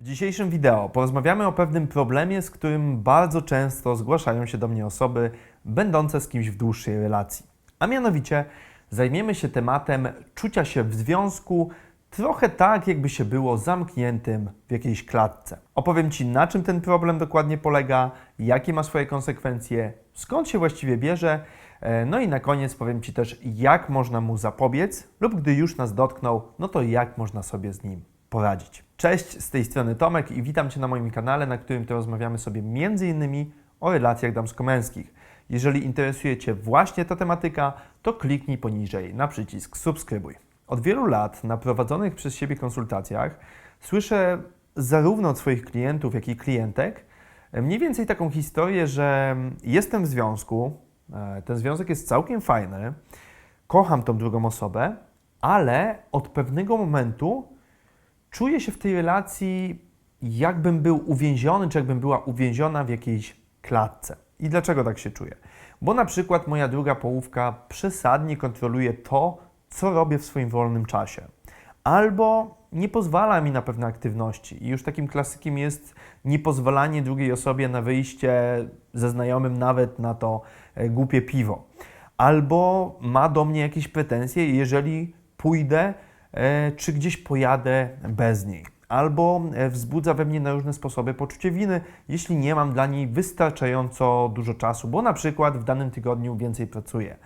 W dzisiejszym wideo porozmawiamy o pewnym problemie, z którym bardzo często zgłaszają się do mnie osoby będące z kimś w dłuższej relacji. A mianowicie zajmiemy się tematem czucia się w związku trochę tak, jakby się było zamkniętym w jakiejś klatce. Opowiem Ci, na czym ten problem dokładnie polega, jakie ma swoje konsekwencje, skąd się właściwie bierze, e, no i na koniec powiem Ci też, jak można mu zapobiec, lub gdy już nas dotknął, no to jak można sobie z nim poradzić. Cześć, z tej strony Tomek i witam Cię na moim kanale, na którym to rozmawiamy sobie m.in. o relacjach damsko-męskich. Jeżeli interesuje Cię właśnie ta tematyka, to kliknij poniżej na przycisk subskrybuj. Od wielu lat na prowadzonych przez siebie konsultacjach słyszę zarówno od swoich klientów, jak i klientek mniej więcej taką historię, że jestem w związku, e, ten związek jest całkiem fajny, kocham tą drugą osobę, ale od pewnego momentu czuję się w tej relacji, jakbym był uwięziony, czy jakbym była uwięziona w jakiejś klatce. I dlaczego tak się czuję? Bo na przykład moja druga połówka przesadnie kontroluje to, co robię w swoim wolnym czasie. Albo nie pozwala mi na pewne aktywności. I już takim klasykiem jest niepozwalanie drugiej osobie na wyjście ze znajomym nawet na to e, głupie piwo. Albo ma do mnie jakieś pretensje, jeżeli pójdę czy gdzieś pojadę bez niej. Albo e, wzbudza we mnie na różne sposoby poczucie winy, jeśli nie mam dla niej wystarczająco dużo czasu, bo na przykład w danym tygodniu więcej pracuję.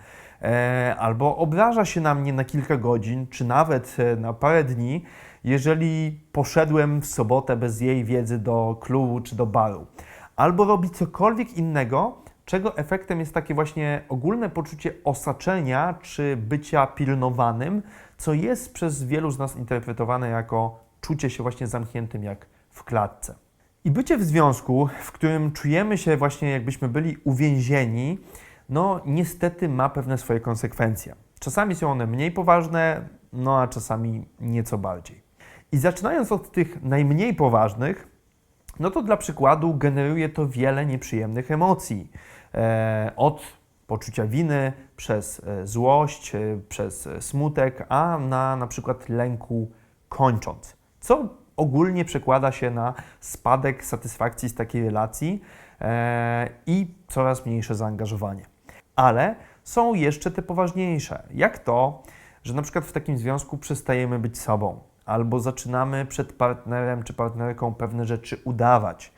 E, Albo obraża się na mnie na kilka godzin, czy nawet e, na parę dni, jeżeli poszedłem w sobotę bez jej wiedzy do klubu czy do baru. Albo robi cokolwiek innego, czego efektem jest takie właśnie ogólne poczucie osaczenia czy bycia pilnowanym, co jest przez wielu z nas interpretowane jako czucie się właśnie zamkniętym jak w klatce. I bycie w związku, w którym czujemy się właśnie jakbyśmy byli uwięzieni, no niestety ma pewne swoje konsekwencje. Czasami są one mniej poważne, no a czasami nieco bardziej. I zaczynając od tych najmniej poważnych, no to dla przykładu generuje to wiele nieprzyjemnych emocji. E, od poczucia winy, przez e, złość, e, przez e, smutek, a na na przykład lęku kończąc. Co ogólnie przekłada się na spadek satysfakcji z takiej relacji i coraz mniejsze zaangażowanie. Ale są jeszcze te poważniejsze, jak to, że na przykład w takim związku przestajemy być sobą, albo zaczynamy przed partnerem czy partnerką pewne rzeczy udawać,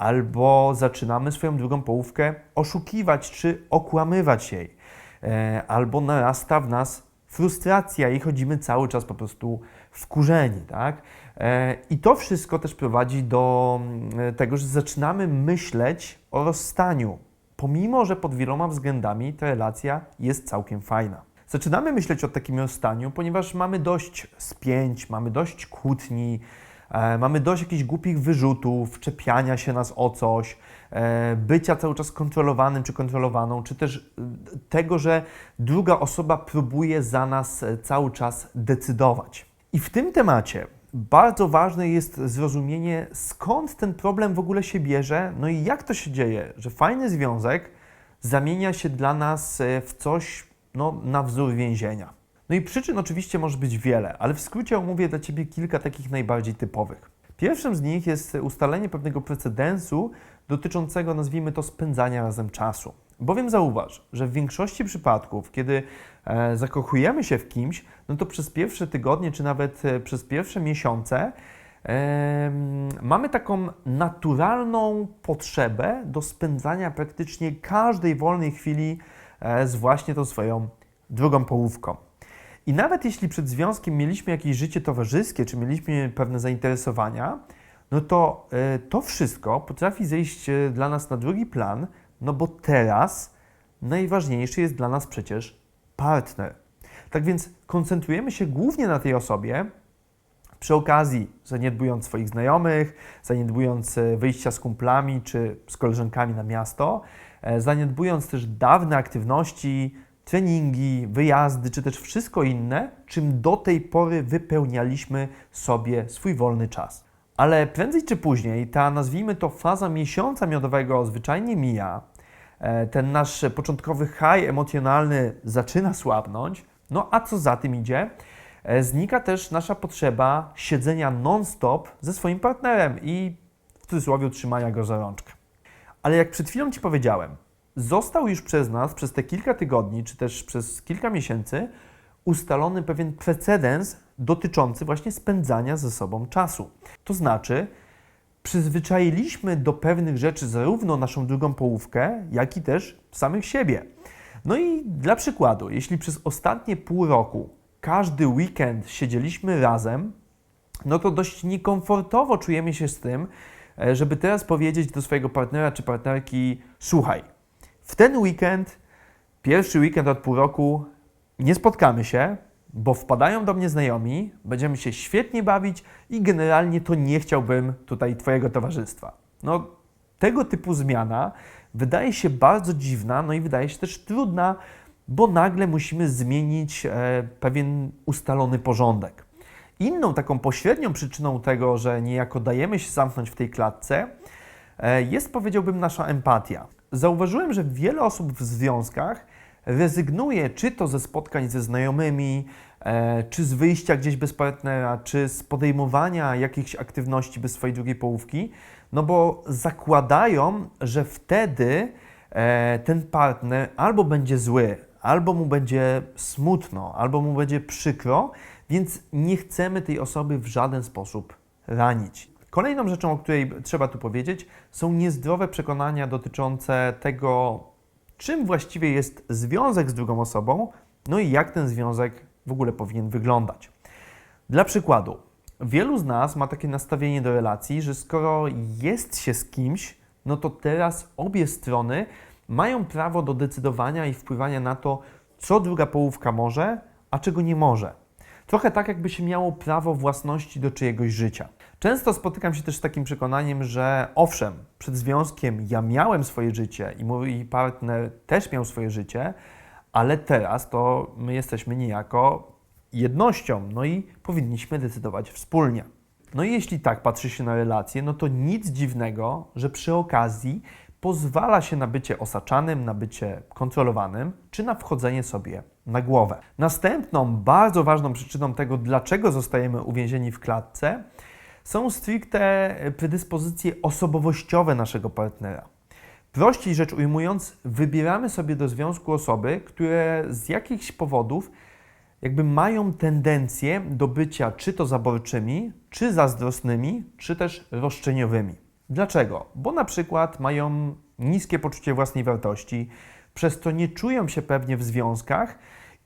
albo zaczynamy swoją drugą połówkę oszukiwać czy okłamywać jej, e, albo narasta w nas frustracja i chodzimy cały czas po prostu wkurzeni, tak? E, I to wszystko też prowadzi do mm, tego, że zaczynamy myśleć o rozstaniu, pomimo że pod wieloma względami ta relacja jest całkiem fajna. Zaczynamy myśleć o takim rozstaniu, ponieważ mamy dość spięć, mamy dość kłótni, e, mamy dość jakichś głupich wyrzutów, czepiania się nas o coś, e, bycia cały czas kontrolowanym czy kontrolowaną, czy też e, tego, że druga osoba próbuje za nas e, cały czas decydować. I w tym temacie bardzo ważne jest zrozumienie, skąd ten problem w ogóle się bierze, no i jak to się dzieje, że fajny związek zamienia się dla nas e, w coś no, na wzór więzienia. No i przyczyn oczywiście może być wiele, ale w skrócie omówię dla Ciebie kilka takich najbardziej typowych. Pierwszym z nich jest ustalenie pewnego precedensu dotyczącego, nazwijmy to, spędzania razem czasu. Bowiem zauważ, że w większości przypadków, kiedy e, zakochujemy się w kimś, no to przez pierwsze tygodnie, czy nawet e, przez pierwsze miesiące em, mamy taką naturalną potrzebę do spędzania praktycznie każdej wolnej chwili e, z właśnie tą swoją drugą połówką. I nawet jeśli przed związkiem mieliśmy jakieś życie towarzyskie, czy mieliśmy pewne zainteresowania, no to e, to wszystko potrafi zejść e, dla nas na drugi plan, no bo teraz najważniejszy jest dla nas przecież partner. Tak więc koncentrujemy się głównie na tej osobie, przy okazji zaniedbując swoich znajomych, zaniedbując e, wyjścia z kumplami czy z koleżankami na miasto, zaniedbując też dawne aktywności, treningi, wyjazdy, czy też wszystko inne, czym do tej pory wypełnialiśmy sobie swój wolny czas. Ale prędzej czy później ta, nazwijmy to, faza miesiąca miodowego zwyczajnie mija, e, ten nasz początkowy high emocjonalny zaczyna słabnąć, no a co za tym idzie, e, znika też nasza potrzeba siedzenia non-stop ze swoim partnerem i w cudzysłowie trzymania go za rączkę. Ale jak przed chwilą Ci powiedziałem, został już przez nas przez te kilka tygodni, czy też przez kilka miesięcy ustalony pewien precedens dotyczący właśnie spędzania ze sobą czasu. To znaczy, przyzwyczailiśmy do pewnych rzeczy zarówno naszą drugą połówkę, jak i też samych siebie. No i dla przykładu, jeśli przez ostatnie pół roku każdy weekend siedzieliśmy razem, no to dość niekomfortowo czujemy się z tym, e, żeby teraz powiedzieć do swojego partnera czy partnerki: Słuchaj, w ten weekend, pierwszy weekend od pół roku, nie spotkamy się, bo wpadają do mnie znajomi, będziemy się świetnie bawić i generalnie to nie chciałbym tutaj Twojego towarzystwa. No, tego typu zmiana wydaje się bardzo dziwna, no i wydaje się też trudna, bo nagle musimy zmienić e, pewien ustalony porządek. Inną taką pośrednią przyczyną tego, że niejako dajemy się zamknąć w tej klatce, e, jest powiedziałbym nasza empatia. Zauważyłem, że wiele osób w związkach rezygnuje czy to ze spotkań ze znajomymi, e, czy z wyjścia gdzieś bez partnera, czy z podejmowania jakichś aktywności bez swojej drugiej połówki, no bo zakładają, że wtedy e, ten partner albo będzie zły, albo mu będzie smutno, albo mu będzie przykro, więc nie chcemy tej osoby w żaden sposób ranić. Kolejną rzeczą, o której trzeba tu powiedzieć, są niezdrowe przekonania dotyczące tego, czym właściwie jest związek z drugą osobą, no i jak ten związek w ogóle powinien wyglądać. Dla przykładu, wielu z nas ma takie nastawienie do relacji, że skoro jest się z kimś, no to teraz obie strony mają prawo do decydowania i wpływania na to, co druga połówka może, a czego nie może. Trochę tak, jakby się miało prawo własności do czyjegoś życia. Często spotykam się też z takim przekonaniem, że owszem, przed związkiem ja miałem swoje życie i mój partner też miał swoje życie, ale teraz to my jesteśmy niejako jednością, no i powinniśmy decydować wspólnie. No i jeśli tak patrzy się na relacje, no to nic dziwnego, że przy okazji pozwala się na bycie osaczanym, na bycie kontrolowanym, czy na wchodzenie sobie na głowę. Następną bardzo ważną przyczyną tego, dlaczego zostajemy uwięzieni w klatce, są stricte predyspozycje osobowościowe naszego partnera. Prościej rzecz ujmując, wybieramy sobie do związku osoby, które z jakichś powodów jakby mają tendencję do bycia czy to zaborczymi, czy zazdrosnymi, czy też roszczeniowymi. Dlaczego? Bo na przykład mają niskie poczucie własnej wartości, przez to nie czują się pewnie w związkach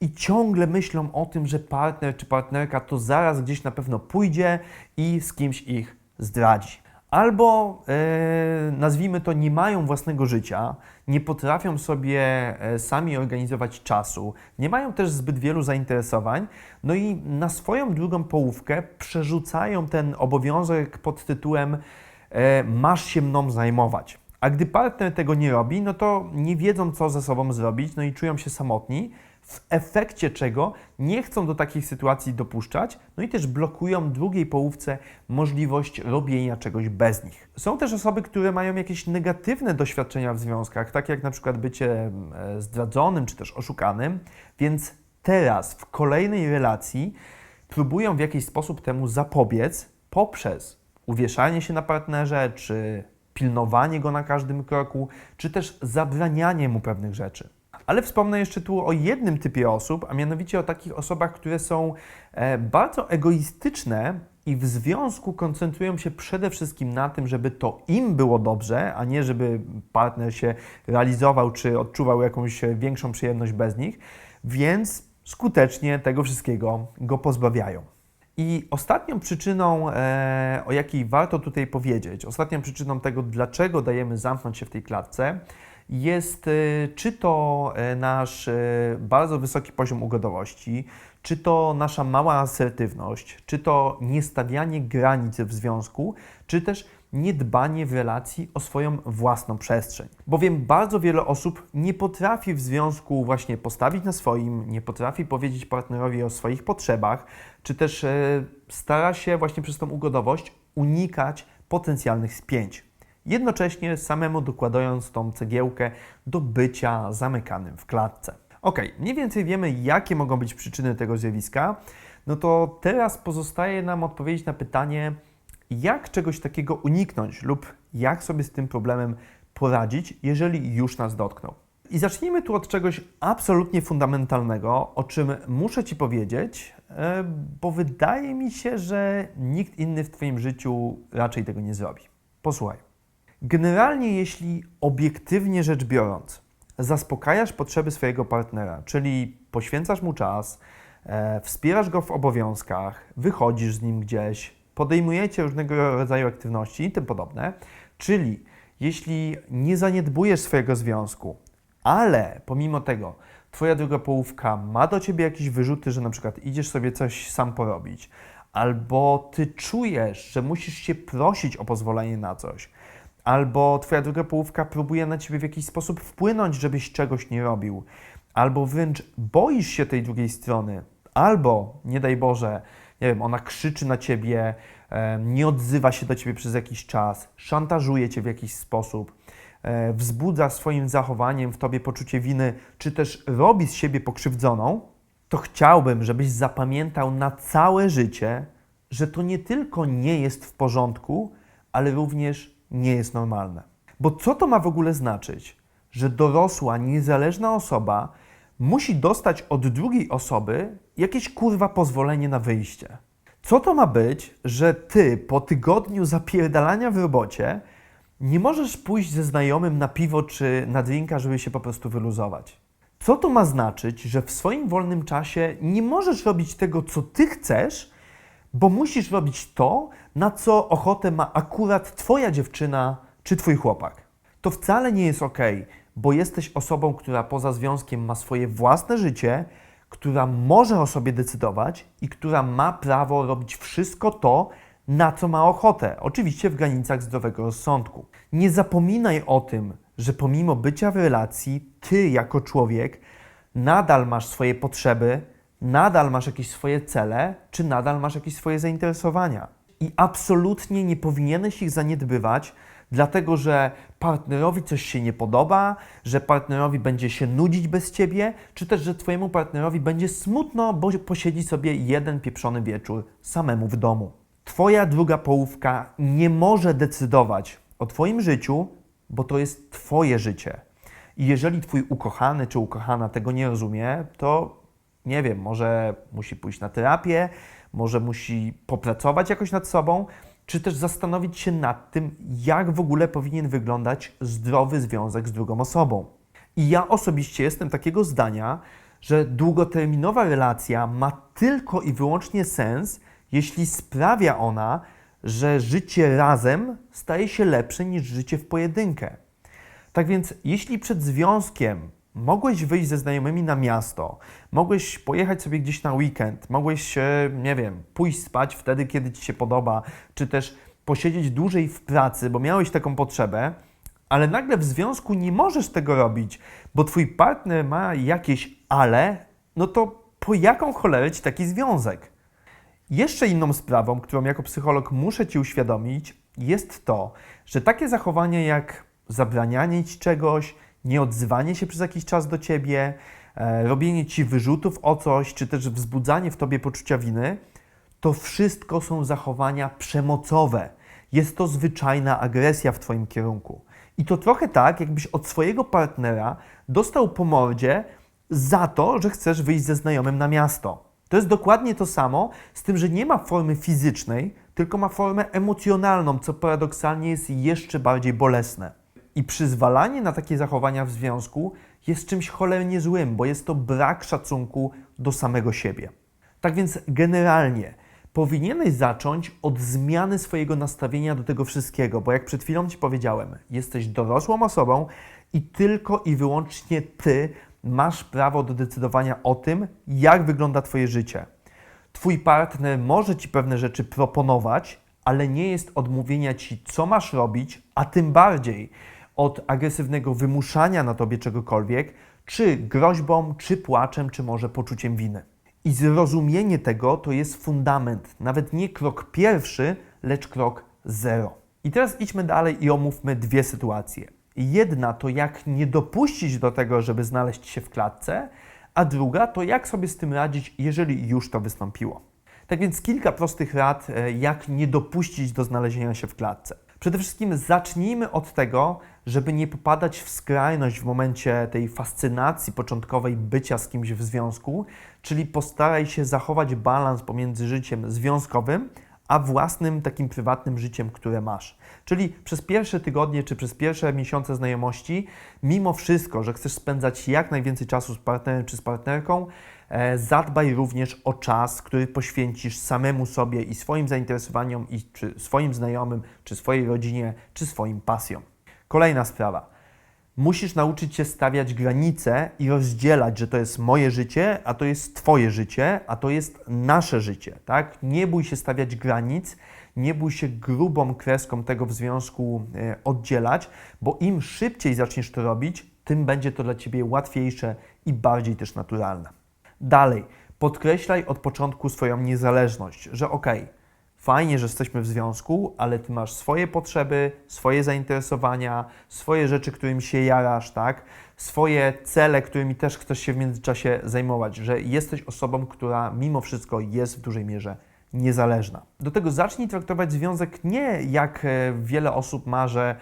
i ciągle myślą o tym, że partner czy partnerka to zaraz gdzieś na pewno pójdzie i z kimś ich zdradzi. Albo e, nazwijmy to, nie mają własnego życia, nie potrafią sobie e, sami organizować czasu, nie mają też zbyt wielu zainteresowań, no i na swoją drugą połówkę przerzucają ten obowiązek pod tytułem e, masz się mną zajmować. A gdy partner tego nie robi, no to nie wiedzą, co ze sobą zrobić, no i czują się samotni, w efekcie czego nie chcą do takich sytuacji dopuszczać, no i też blokują drugiej połówce możliwość robienia czegoś bez nich. Są też osoby, które mają jakieś negatywne doświadczenia w związkach, takie jak na przykład bycie e, zdradzonym czy też oszukanym, więc teraz w kolejnej relacji próbują w jakiś sposób temu zapobiec poprzez uwieszanie się na partnerze, czy pilnowanie go na każdym kroku, czy też zabranianie mu pewnych rzeczy. Ale wspomnę jeszcze tu o jednym typie osób, a mianowicie o takich osobach, które są e, bardzo egoistyczne i w związku koncentrują się przede wszystkim na tym, żeby to im było dobrze, a nie żeby partner się realizował czy odczuwał jakąś większą przyjemność bez nich, więc skutecznie tego wszystkiego go pozbawiają. I ostatnią przyczyną, e, o jakiej warto tutaj powiedzieć, ostatnią przyczyną tego, dlaczego dajemy zamknąć się w tej klatce, jest e, czy to e, nasz bardzo wysoki poziom ugodowości, czy to nasza mała asertywność, czy to niestawianie granic w związku, czy też niedbanie w relacji o swoją własną przestrzeń. Bowiem bardzo wiele osób nie potrafi w związku właśnie postawić na swoim, nie potrafi powiedzieć partnerowi o swoich potrzebach, czy też stara się właśnie przez tą ugodowość unikać potencjalnych spięć. Jednocześnie samemu dokładając tą cegiełkę do bycia zamykanym w klatce. Ok, mniej więcej wiemy, jakie mogą być przyczyny tego zjawiska. no to teraz pozostaje nam odpowiedzieć na pytanie, jak czegoś takiego uniknąć lub jak sobie z tym problemem poradzić, jeżeli już nas dotknął. I zacznijmy tu od czegoś absolutnie fundamentalnego, o czym muszę Ci powiedzieć, e, bo wydaje mi się, że nikt inny w Twoim życiu raczej tego nie zrobi. Posłuchaj. Generalnie, jeśli obiektywnie rzecz biorąc, zaspokajasz potrzeby swojego partnera, czyli poświęcasz mu czas, e, wspierasz go w obowiązkach, wychodzisz z nim gdzieś, podejmujecie różnego rodzaju aktywności i tym podobne, czyli jeśli nie zaniedbujesz swojego związku, ale pomimo tego twoja druga połówka ma do ciebie jakieś wyrzuty, że na przykład idziesz sobie coś sam porobić, albo ty czujesz, że musisz się prosić o pozwolenie na coś, albo twoja druga połówka próbuje na ciebie w jakiś sposób wpłynąć, żebyś czegoś nie robił, albo wręcz boisz się tej drugiej strony, albo nie daj Boże, nie wiem, ona krzyczy na ciebie, nie odzywa się do ciebie przez jakiś czas, szantażuje cię w jakiś sposób, e, wzbudza swoim zachowaniem w tobie poczucie winy, czy też robi z siebie pokrzywdzoną, to chciałbym, żebyś zapamiętał na całe życie, że to nie tylko nie jest w porządku, ale również nie jest normalne. Bo co to ma w ogóle znaczyć? Że dorosła, niezależna osoba musi dostać od drugiej osoby jakieś kurwa pozwolenie na wyjście. Co to ma być, że ty po tygodniu zapierdalania w robocie nie możesz pójść ze znajomym na piwo czy na drinka, żeby się po prostu wyluzować? Co to ma znaczyć, że w swoim wolnym czasie nie możesz robić tego, co ty chcesz, bo musisz robić to, na co ochotę ma akurat twoja dziewczyna czy twój chłopak? To wcale nie jest ok, bo jesteś osobą, która poza związkiem ma swoje własne życie, która może o sobie decydować i która ma prawo robić wszystko to, na co ma ochotę, oczywiście w granicach zdrowego rozsądku. Nie zapominaj o tym, że pomimo bycia w relacji, ty jako człowiek nadal masz swoje potrzeby, nadal masz jakieś swoje cele, czy nadal masz jakieś swoje zainteresowania. I absolutnie nie powinieneś ich zaniedbywać, dlatego że partnerowi coś się nie podoba, że partnerowi będzie się nudzić bez ciebie, czy też, że twojemu partnerowi będzie smutno, bo posiedzi sobie jeden pieprzony wieczór samemu w domu. Twoja druga połówka nie może decydować o twoim życiu, bo to jest twoje życie. I jeżeli twój ukochany czy ukochana tego nie rozumie, to nie wiem, może musi pójść na terapię, może musi popracować jakoś nad sobą, czy też zastanowić się nad tym, jak w ogóle powinien wyglądać zdrowy związek z drugą osobą. I ja osobiście jestem takiego zdania, że długoterminowa relacja ma tylko i wyłącznie sens, jeśli sprawia ona, że życie razem staje się lepsze niż życie w pojedynkę. Tak więc, jeśli przed związkiem mogłeś wyjść ze znajomymi na miasto, mogłeś pojechać sobie gdzieś na weekend, mogłeś, nie wiem, pójść spać wtedy, kiedy ci się podoba, czy też posiedzieć dłużej w pracy, bo miałeś taką potrzebę, ale nagle w związku nie możesz tego robić, bo twój partner ma jakieś ale, no to po jaką cholerę ci taki związek? Jeszcze inną sprawą, którą jako psycholog muszę ci uświadomić, jest to, że takie zachowania jak zabranianie ci czegoś, nieodzywanie się przez jakiś czas do ciebie, e, robienie ci wyrzutów o coś, czy też wzbudzanie w tobie poczucia winy, to wszystko są zachowania przemocowe. Jest to zwyczajna agresja w twoim kierunku. I to trochę tak, jakbyś od swojego partnera dostał po mordzie za to, że chcesz wyjść ze znajomym na miasto. To jest dokładnie to samo, z tym, że nie ma formy fizycznej, tylko ma formę emocjonalną, co paradoksalnie jest jeszcze bardziej bolesne. I przyzwalanie na takie zachowania w związku jest czymś cholernie złym, bo jest to brak szacunku do samego siebie. Tak więc generalnie powinieneś zacząć od zmiany swojego nastawienia do tego wszystkiego, bo jak przed chwilą Ci powiedziałem, jesteś dorosłą osobą i tylko i wyłącznie Ty masz prawo do decydowania o tym, jak wygląda Twoje życie. Twój partner może Ci pewne rzeczy proponować, ale nie jest odmówienia Ci, co masz robić, a tym bardziej od agresywnego wymuszania na Tobie czegokolwiek, czy groźbą, czy płaczem, czy może poczuciem winy. I zrozumienie tego to jest fundament, nawet nie krok pierwszy, lecz krok zero. I teraz idźmy dalej i omówmy dwie sytuacje. Jedna to jak nie dopuścić do tego, żeby znaleźć się w klatce, a druga to jak sobie z tym radzić, jeżeli już to wystąpiło. Tak więc kilka prostych rad, e, jak nie dopuścić do znalezienia się w klatce. Przede wszystkim zacznijmy od tego, żeby nie popadać w skrajność w momencie tej fascynacji początkowej bycia z kimś w związku, czyli postaraj się zachować balans pomiędzy życiem związkowym a własnym takim prywatnym życiem, które masz. Czyli przez pierwsze tygodnie czy przez pierwsze miesiące znajomości, mimo wszystko, że chcesz spędzać jak najwięcej czasu z partnerem czy z partnerką, e, zadbaj również o czas, który poświęcisz samemu sobie i swoim zainteresowaniom, i czy swoim znajomym, czy swojej rodzinie, czy swoim pasjom. Kolejna sprawa. Musisz nauczyć się stawiać granice i rozdzielać, że to jest moje życie, a to jest Twoje życie, a to jest nasze życie. Tak? Nie bój się stawiać granic, nie bój się grubą kreską tego w związku e, oddzielać, bo im szybciej zaczniesz to robić, tym będzie to dla Ciebie łatwiejsze i bardziej też naturalne. Dalej, podkreślaj od początku swoją niezależność, że okej, okay, fajnie, że jesteśmy w związku, ale ty masz swoje potrzeby, swoje zainteresowania, swoje rzeczy, którymi się jarasz, tak? Swoje cele, którymi też chcesz się w międzyczasie zajmować, że jesteś osobą, która mimo wszystko jest w dużej mierze niezależna. Do tego zacznij traktować związek nie jak e, wiele osób ma, że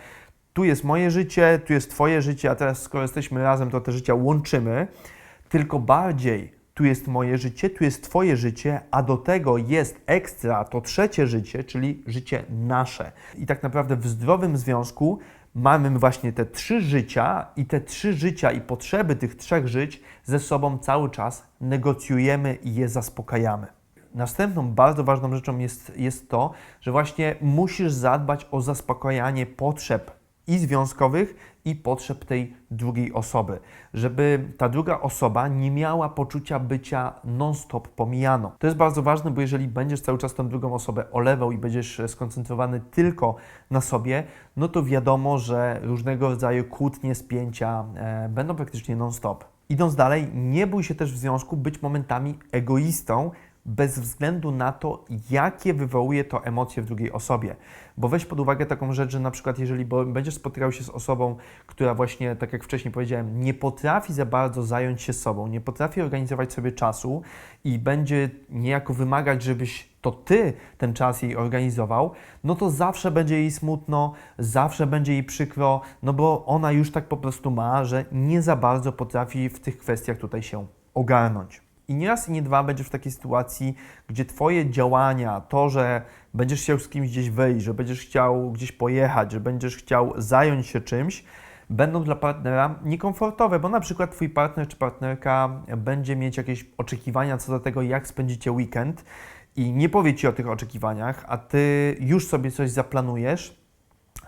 tu jest moje życie, tu jest Twoje życie, a teraz skoro jesteśmy razem, to te życia łączymy, tylko bardziej tu jest moje życie, tu jest Twoje życie, a do tego jest ekstra to trzecie życie, czyli życie nasze. I tak naprawdę w zdrowym związku mamy właśnie te trzy życia i te trzy życia i potrzeby tych trzech żyć ze sobą cały czas negocjujemy i je zaspokajamy. Następną bardzo ważną rzeczą jest, jest to, że właśnie musisz zadbać o zaspokajanie potrzeb i związkowych, i potrzeb tej drugiej osoby, żeby ta druga osoba nie miała poczucia bycia non-stop pomijaną. To jest bardzo ważne, bo jeżeli będziesz cały czas tą drugą osobę olewał i będziesz skoncentrowany tylko na sobie, no to wiadomo, że różnego rodzaju kłótnie, spięcia e, będą praktycznie non-stop. Idąc dalej, nie bój się też w związku być momentami egoistą, bez względu na to, jakie wywołuje to emocje w drugiej osobie. Bo weź pod uwagę taką rzecz, że na przykład jeżeli będziesz spotykał się z osobą, która właśnie, tak jak wcześniej powiedziałem, nie potrafi za bardzo zająć się sobą, nie potrafi organizować sobie czasu i będzie niejako wymagać, żebyś to ty ten czas jej organizował, no to zawsze będzie jej smutno, zawsze będzie jej przykro, no bo ona już tak po prostu ma, że nie za bardzo potrafi w tych kwestiach tutaj się ogarnąć. I nie raz i nie dwa będziesz w takiej sytuacji, gdzie Twoje działania, to, że będziesz chciał z kimś gdzieś wyjść, że będziesz chciał gdzieś pojechać, że będziesz chciał zająć się czymś, będą dla partnera niekomfortowe, bo na przykład Twój partner czy partnerka będzie mieć jakieś oczekiwania co do tego, jak spędzicie weekend i nie powie Ci o tych oczekiwaniach, a Ty już sobie coś zaplanujesz.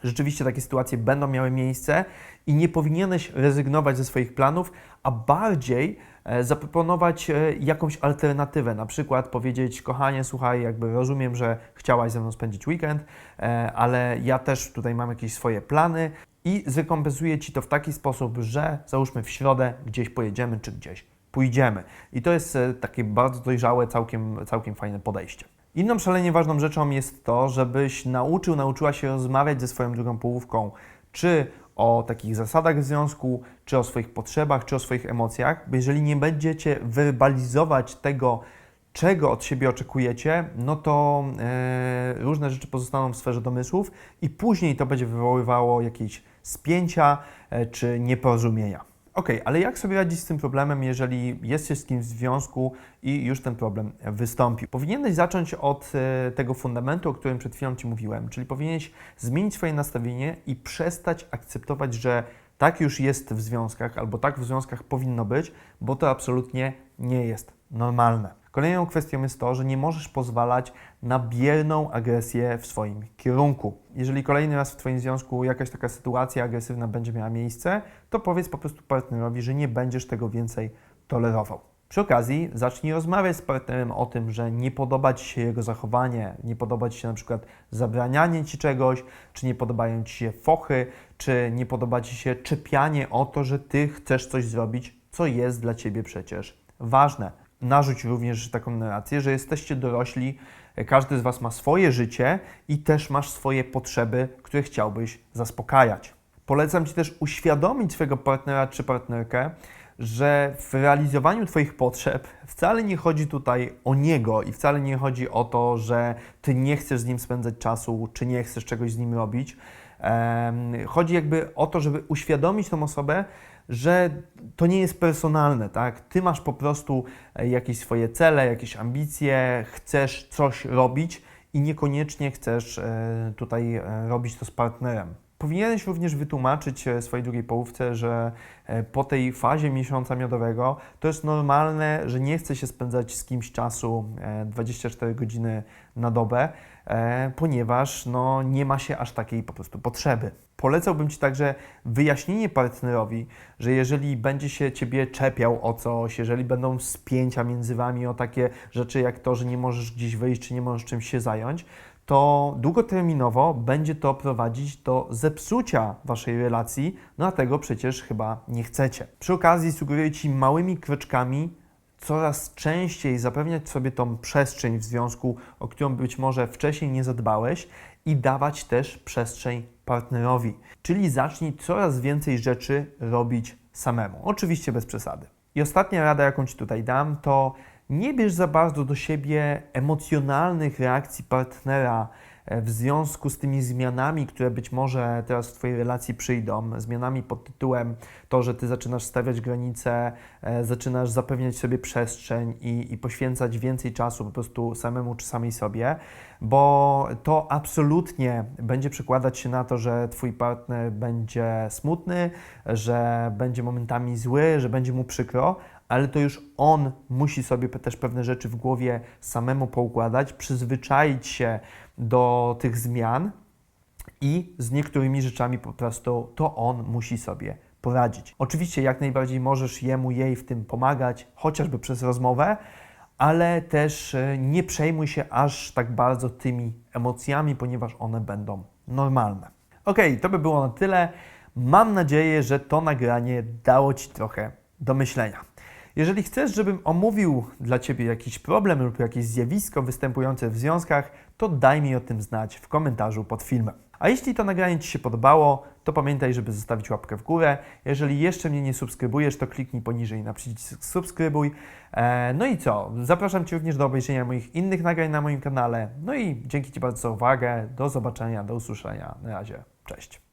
Rzeczywiście takie sytuacje będą miały miejsce i nie powinieneś rezygnować ze swoich planów, a bardziej zaproponować e, jakąś alternatywę, na przykład powiedzieć, kochanie, słuchaj, jakby rozumiem, że chciałaś ze mną spędzić weekend, e, ale ja też tutaj mam jakieś swoje plany i zrekompensuję Ci to w taki sposób, że załóżmy w środę gdzieś pojedziemy, czy gdzieś pójdziemy. I to jest takie bardzo dojrzałe, całkiem, całkiem fajne podejście. Inną szalenie ważną rzeczą jest to, żebyś nauczył, nauczyła się rozmawiać ze swoją drugą połówką, czy o takich zasadach związku, czy o swoich potrzebach, czy o swoich emocjach, bo jeżeli nie będziecie werbalizować tego, czego od siebie oczekujecie, no to e, różne rzeczy pozostaną w sferze domysłów i później to będzie wywoływało jakieś spięcia e, czy nieporozumienia. Ok, ale jak sobie radzić z tym problemem, jeżeli jesteś z kimś w związku i już ten problem wystąpił? Powinieneś zacząć od e, tego fundamentu, o którym przed chwilą Ci mówiłem, czyli powinieneś zmienić swoje nastawienie i przestać akceptować, że tak już jest w związkach albo tak w związkach powinno być, bo to absolutnie nie jest normalne. Kolejną kwestią jest to, że nie możesz pozwalać na bierną agresję w swoim kierunku. Jeżeli kolejny raz w Twoim związku jakaś taka sytuacja agresywna będzie miała miejsce, to powiedz po prostu partnerowi, że nie będziesz tego więcej tolerował. Przy okazji zacznij rozmawiać z partnerem o tym, że nie podoba Ci się jego zachowanie, nie podoba Ci się na przykład zabranianie Ci czegoś, czy nie podobają Ci się fochy, czy nie podoba Ci się czepianie o to, że Ty chcesz coś zrobić, co jest dla Ciebie przecież ważne narzuć również taką narrację, że jesteście dorośli, każdy z Was ma swoje życie i też masz swoje potrzeby, które chciałbyś zaspokajać. Polecam Ci też uświadomić swojego partnera czy partnerkę, że w realizowaniu Twoich potrzeb wcale nie chodzi tutaj o niego i wcale nie chodzi o to, że Ty nie chcesz z nim spędzać czasu, czy nie chcesz czegoś z nim robić. Chodzi jakby o to, żeby uświadomić tą osobę, że to nie jest personalne, tak? Ty masz po prostu e, jakieś swoje cele, jakieś ambicje, chcesz coś robić i niekoniecznie chcesz e, tutaj e, robić to z partnerem. Powinieneś również wytłumaczyć swojej drugiej połówce, że po tej fazie miesiąca miodowego to jest normalne, że nie chce się spędzać z kimś czasu e, 24 godziny na dobę, ponieważ no, nie ma się aż takiej po prostu potrzeby. Polecałbym Ci także wyjaśnienie partnerowi, że jeżeli będzie się Ciebie czepiał o coś, jeżeli będą spięcia między Wami o takie rzeczy jak to, że nie możesz gdzieś wyjść, czy nie możesz czymś się zająć, to długoterminowo będzie to prowadzić do zepsucia Waszej relacji, no a tego przecież chyba nie chcecie. Przy okazji sugeruję Ci małymi kroczkami coraz częściej zapewniać sobie tą przestrzeń w związku, o którą być może wcześniej nie zadbałeś i dawać też przestrzeń partnerowi. Czyli zacznij coraz więcej rzeczy robić samemu. Oczywiście bez przesady. I ostatnia rada, jaką Ci tutaj dam, to nie bierz za bardzo do siebie emocjonalnych reakcji partnera e, w związku z tymi zmianami, które być może teraz w Twojej relacji przyjdą. Zmianami pod tytułem to, że Ty zaczynasz stawiać granice, e, zaczynasz zapewniać sobie przestrzeń i, i poświęcać więcej czasu po prostu samemu czy samej sobie, bo to absolutnie będzie przekładać się na to, że Twój partner będzie smutny, że będzie momentami zły, że będzie mu przykro, ale to już on musi sobie też pewne rzeczy w głowie samemu poukładać, przyzwyczaić się do tych zmian i z niektórymi rzeczami po prostu to on musi sobie poradzić. Oczywiście jak najbardziej możesz jemu, jej w tym pomagać, chociażby przez rozmowę, ale też e, nie przejmuj się aż tak bardzo tymi emocjami, ponieważ one będą normalne. Ok, to by było na tyle. Mam nadzieję, że to nagranie dało Ci trochę do myślenia. Jeżeli chcesz, żebym omówił dla Ciebie jakiś problem lub jakieś zjawisko występujące w związkach, to daj mi o tym znać w komentarzu pod filmem. A jeśli to nagranie Ci się podobało, to pamiętaj, żeby zostawić łapkę w górę. Jeżeli jeszcze mnie nie subskrybujesz, to kliknij poniżej na przycisk subskrybuj. E, No i co? Zapraszam Cię również do obejrzenia moich innych nagrań na moim kanale. No i dzięki Ci bardzo za uwagę. Do zobaczenia, do usłyszenia. Na razie. Cześć.